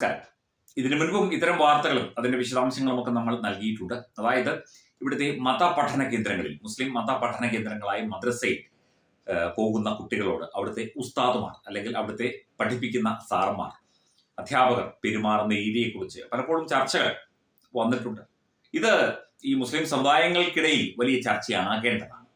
നമസ്കാരം ഇതിനു മുൻപും ഇത്തരം വാർത്തകളും അതിന്റെ വിശദാംശങ്ങളും ഒക്കെ നമ്മൾ നൽകിയിട്ടുണ്ട്. അതായത് ഇവിടുത്തെ മത പഠന കേന്ദ്രങ്ങളിൽ മുസ്ലിം മത പഠന കേന്ദ്രങ്ങളായ മദ്രസയിൽ പോകുന്ന കുട്ടികളോട് അവിടുത്തെ ഉസ്താദുമാർ അല്ലെങ്കിൽ അവിടുത്തെ പഠിപ്പിക്കുന്ന സാറന്മാർ അധ്യാപകർ പെരുമാറുന്ന രീതിയെക്കുറിച്ച് പലപ്പോഴും ചർച്ചകൾ വന്നിട്ടുണ്ട്. ഇത് ഈ മുസ്ലിം സമുദായങ്ങൾക്കിടയിൽ വലിയ ചർച്ചയാകേണ്ടതാണ്.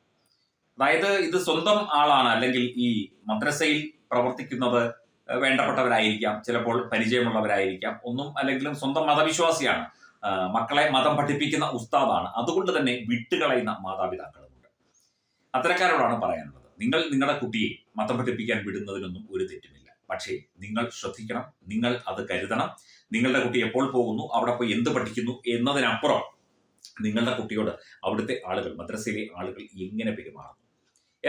അതായത് ഇത് സ്വന്തം ആളാണ് അല്ലെങ്കിൽ ഈ മദ്രസയിൽ പ്രവർത്തിക്കുന്നത് വേണ്ടപ്പെട്ടവരായിരിക്കാം. ചിലപ്പോൾ പരിചയമുള്ളവരായിരിക്കാം. ഒന്നും അല്ലെങ്കിലും സ്വന്തം മതവിശ്വാസിയാണ്. മക്കളെ മതം പഠിപ്പിക്കുന്ന ഉസ്താദാണ്. അതുകൊണ്ട് തന്നെ വിട്ടുകളയുന്ന മാതാപിതാക്കളുമുണ്ട്. അത്തരക്കാരോടാണ് പറയാനുള്ളത്. നിങ്ങൾ നിങ്ങളുടെ കുട്ടിയെ മതം പഠിപ്പിക്കാൻ വിടുന്നതിനൊന്നും ഒരു തെറ്റുമില്ല. പക്ഷേ നിങ്ങൾ ശ്രദ്ധിക്കണം. നിങ്ങൾ അത് കരുതണം. നിങ്ങളുടെ കുട്ടി എപ്പോൾ പോകുന്നു അവിടെ പോയി എന്ത് പഠിക്കുന്നു എന്നതിനപ്പുറം നിങ്ങളുടെ കുട്ടിയോട് അവിടുത്തെ ആളുകൾ മദ്രസയിലെ ആളുകൾ എങ്ങനെ പെരുമാറുന്നു?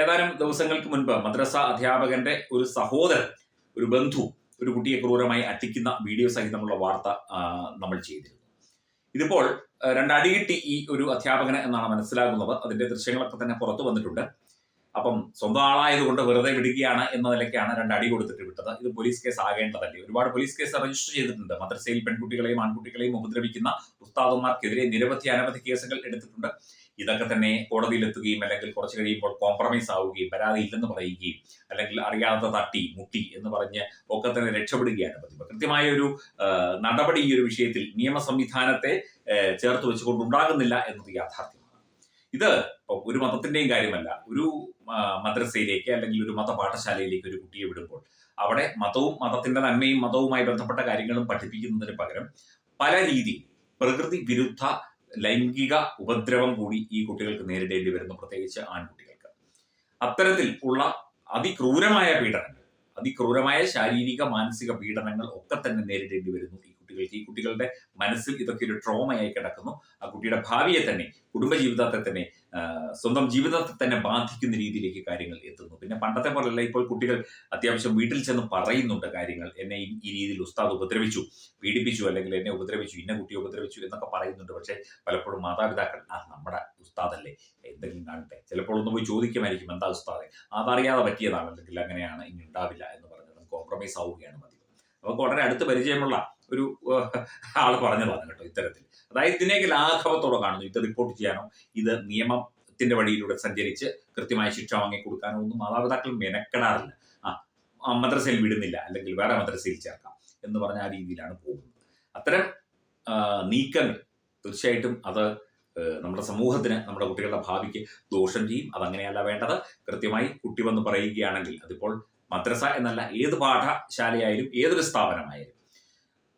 ഏതാനും ദിവസങ്ങൾക്ക് മുൻപ് മദ്രസ അധ്യാപകന്റെ ഒരു സഹോദരൻ ഒരു ബന്ധു ഒരു കുട്ടിയെ ക്രൂരമായി അട്ടിക്കുന്ന വീഡിയോ സഹിതമുള്ള വാർത്ത നമ്മൾ ചെയ്തിരുന്നു. ഇതിപ്പോൾ രണ്ടടികിട്ടി ഈ ഒരു അധ്യാപകന് എന്നാണ് മനസ്സിലാകുന്നത്. അതിന്റെ ദൃശ്യങ്ങളൊക്കെ തന്നെ പുറത്തു വന്നിട്ടുണ്ട്. അപ്പം സ്വന്തം ആളായതുകൊണ്ട് വെറുതെ വിടുകയാണ് എന്ന നിലയ്ക്കാണ് രണ്ടടി കൊടുത്തിട്ട് വിട്ടത്. ഇത് പോലീസ് കേസ് ആകേണ്ടതല്ലേ? ഒരുപാട് പോലീസ് കേസ് രജിസ്റ്റർ ചെയ്തിട്ടുണ്ട്. മദ്രസയിൽ പെൺകുട്ടികളെയും ആൺകുട്ടികളെയും ഉപദ്രവിക്കുന്ന ഉസ്താദന്മാർക്കെതിരെ നിരവധി അനവധി കേസുകൾ എടുത്തിട്ടുണ്ട്. ഇതൊക്കെ തന്നെ കോടതിയിലെത്തുകയും അല്ലെങ്കിൽ കുറച്ച് കഴിയുമ്പോൾ കോംപ്രമൈസ് ആവുകയും പരാതി ഇല്ലെന്ന് പറയുകയും അല്ലെങ്കിൽ അറിയാത്ത തട്ടി മുട്ടി എന്ന് പറഞ്ഞ് ഒക്കെ തന്നെ രക്ഷപ്പെടുകയാണ് പതിവ്. കൃത്യമായ ഒരു നടപടി ഈ ഒരു വിഷയത്തിൽ നിയമ സംവിധാനത്തെ ചേർത്ത് വെച്ചുകൊണ്ടുണ്ടാകുന്നില്ല എന്നത് യാഥാർത്ഥ്യമാണ്. ഇത് ഒരു മതത്തിന്റെയും കാര്യമല്ല. ഒരു മദ്രസയിലേക്ക് അല്ലെങ്കിൽ ഒരു മത പാഠശാലയിലേക്ക് ഒരു കുട്ടിയെ വിടുമ്പോൾ അവിടെ മതവും മതത്തിന്റെ നന്മയും മതവുമായി ബന്ധപ്പെട്ട കാര്യങ്ങളും പഠിപ്പിക്കുന്നതിന് പകരം പല രീതിയിൽ പ്രകൃതി വിരുദ്ധ ലൈംഗിക ഉപദ്രവം കൂടി ഈ കുട്ടികൾക്ക് നേരിടേണ്ടി വരുന്നു പ്രത്യേകിച്ച് ആൺകുട്ടികൾക്ക്. അത്തരത്തിൽ ഉള്ള അതിക്രൂരമായ പീഡനങ്ങൾ അതിക്രൂരമായ ശാരീരിക മാനസിക പീഡനങ്ങൾ ഒക്കെ തന്നെ നേരിടേണ്ടി വരുന്നു ഈ കുട്ടികൾക്ക്. ഈ കുട്ടികളുടെ മനസ്സിൽ ഇതൊക്കെ ഒരു ട്രോമയായി കിടക്കുന്നു. ആ കുട്ടിയുടെ ഭാവിയെ തന്നെ കുടുംബജീവിതത്തെ തന്നെ സ്വന്തം ജീവിതത്തെ തന്നെ ബാധിക്കുന്ന രീതിയിലേക്ക് കാര്യങ്ങൾ എത്തുന്നു. പിന്നെ പണ്ടത്തെ പോലെയല്ല ഇപ്പോൾ കുട്ടികൾ അത്യാവശ്യം വീട്ടിൽ ചെന്ന് പറയുന്നുണ്ട് കാര്യങ്ങൾ. എന്നെ ഈ രീതിയിൽ ഉസ്താദ് ഉപദ്രവിച്ചു പീഡിപ്പിച്ചു അല്ലെങ്കിൽ എന്നെ ഉപദ്രവിച്ചു ഇന്ന കുട്ടിയെ ഉപദ്രവിച്ചു എന്നൊക്കെ പറയുന്നുണ്ട്. പക്ഷേ പലപ്പോഴും മാതാപിതാക്കൾ ആ നമ്മുടെ ഉസ്താദല്ലേ എന്തെങ്കിലും കാണട്ടെ. ചിലപ്പോൾ ഒന്ന് പോയി ചോദിക്കുമായിരിക്കും എന്താ ഉസ്താദെ? അതറിയാതെ പറ്റിയതാണ്? അല്ലെങ്കിൽ അങ്ങനെയാണ് ഇനി ഉണ്ടാവില്ല എന്ന് പറഞ്ഞത് കോംപ്രമൈസ് ആവുകയാണ് മതി നമുക്ക് വളരെ അടുത്ത് പരിചയമുള്ള ഒരു ആൾ പറഞ്ഞു പറഞ്ഞതാണ് കേട്ടോ ഇത്തരത്തിൽ. അതായത് ഇതിനെയൊക്കെ ലാഘവത്തോടെ കാണുന്നു. ഇത് റിപ്പോർട്ട് ചെയ്യാനോ ഇത് നിയമത്തിന്റെ വഴിയിലൂടെ സഞ്ചരിച്ച് കൃത്യമായ ശിക്ഷ വാങ്ങിക്കൊടുക്കാനോ ഒന്നും മാതാപിതാക്കൾ മെനക്കെടാറില്ല. ആ മദ്രസയിൽ വിടുന്നില്ല അല്ലെങ്കിൽ വേറെ മദ്രസയിൽ ചേർക്കാം എന്ന് പറഞ്ഞ ആ രീതിയിലാണ് പോകുന്നത്. അത്തരം നീക്കങ്ങൾ തീർച്ചയായിട്ടും അത് നമ്മുടെ സമൂഹത്തിന് നമ്മുടെ കുട്ടികളുടെ ഭാവിക്ക് ദോഷം ചെയ്യും. അതങ്ങനെയല്ല വേണ്ടത്. കൃത്യമായി കുട്ടി വന്ന് പറയുകയാണെങ്കിൽ അതിപ്പോൾ മദ്രസ എന്നല്ല ഏത് പാഠശാലയായാലും ഏതൊരു സ്ഥാപനമായാലും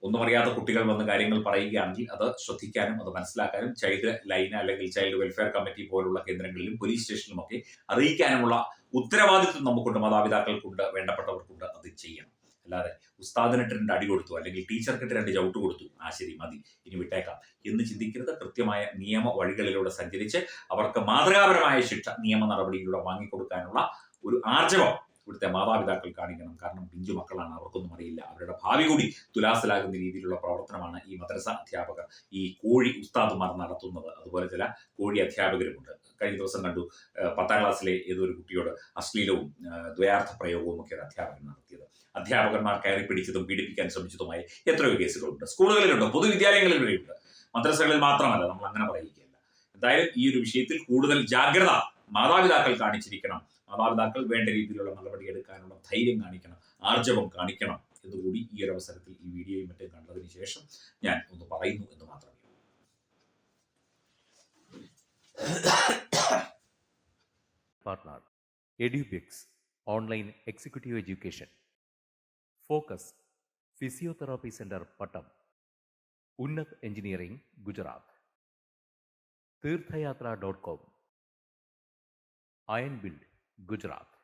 ഒന്നും അറിയാത്ത കുട്ടികൾ വന്ന് കാര്യങ്ങൾ പറയുകയാണെങ്കിൽ അത് ശ്രദ്ധിക്കാനും അത് മനസ്സിലാക്കാനും ചൈൽഡ് ലൈൻ അല്ലെങ്കിൽ ചൈൽഡ് വെൽഫെയർ കമ്മിറ്റി പോലുള്ള കേന്ദ്രങ്ങളിലും പോലീസ് സ്റ്റേഷനിലുമൊക്കെ അറിയിക്കാനുമുള്ള ഉത്തരവാദിത്വം നമുക്കുണ്ട് മാതാപിതാക്കൾക്കുണ്ട് വേണ്ടപ്പെട്ടവർക്കുണ്ട് അത് ചെയ്യണം. അല്ലാതെ ഉസ്താദിനിട്ട് രണ്ട് അടി കൊടുത്തു അല്ലെങ്കിൽ ടീച്ചർക്കിട്ട് രണ്ട് ചവിട്ട് കൊടുത്തു ആ ശരി മതി ഇനി വിട്ടേക്കാം എന്ന് ചിന്തിക്കരുത്. കൃത്യമായ നിയമ വഴികളിലൂടെ സഞ്ചരിച്ച് അവർക്ക് മാതൃകാപരമായ ശിക്ഷ നിയമ നടപടിയിലൂടെ വാങ്ങിക്കൊടുക്കാനുള്ള ഒരു ആർജവം ഇവിടുത്തെ മാതാപിതാക്കൾ കാണിക്കണം. കാരണം പിഞ്ചു മക്കളാണ്. അവർക്കൊന്നും അറിയില്ല. അവരുടെ ഭാവി കൂടി തുലാസിലാകുന്ന രീതിയിലുള്ള പ്രവർത്തനമാണ് ഈ മദ്രസ അധ്യാപകർ ഈ കോഴി ഉസ്താദുമാർ നടത്തുന്നത്. അതുപോലെ ചില കോഴി അധ്യാപകരുമുണ്ട്. കഴിഞ്ഞ ദിവസം കണ്ടു പത്താം ക്ലാസ്സിലെ ഏതൊരു കുട്ടിയോട് അശ്ലീലവും ദ്വയാർത്ഥ പ്രയോഗവും ഒക്കെ അധ്യാപകൻ നടത്തിയത്. അധ്യാപകന്മാർ കയറി പിടിച്ചതും പീഡിപ്പിക്കാൻ ശ്രമിച്ചതുമായ എത്രയോ കേസുകളുണ്ട്. സ്കൂളുകളിലുണ്ട് പൊതുവിദ്യാലയങ്ങളിൽ വരെയുണ്ട് മദ്രസകളിൽ മാത്രമല്ല നമ്മൾ അങ്ങനെ പറയുകയല്ല എന്തായാലും ഈ ഒരു വിഷയത്തിൽ കൂടുതൽ ജാഗ്രത മാതാപിതാക്കൾ കാണിച്ചിരിക്കണം. മാതാപിതാക്കൾ വേണ്ട രീതിയിലുള്ള നടപടി എടുക്കാനുള്ള ധൈര്യം കാണിക്കണം ആർജവം കാണിക്കണം എന്നുകൂടി ഈ ഒരു അവസരത്തിൽ ഈ വീഡിയോയും മറ്റും കണ്ടതിന് ശേഷം ഞാൻ ഒന്ന് പറയുന്നു എന്ന് മാത്രമേ ഉള്ളൂ. Edubix online executive education focus physiotherapy centre Pattom Unnat engineering Gujarat Tirthayatra dot com ion build Gujarat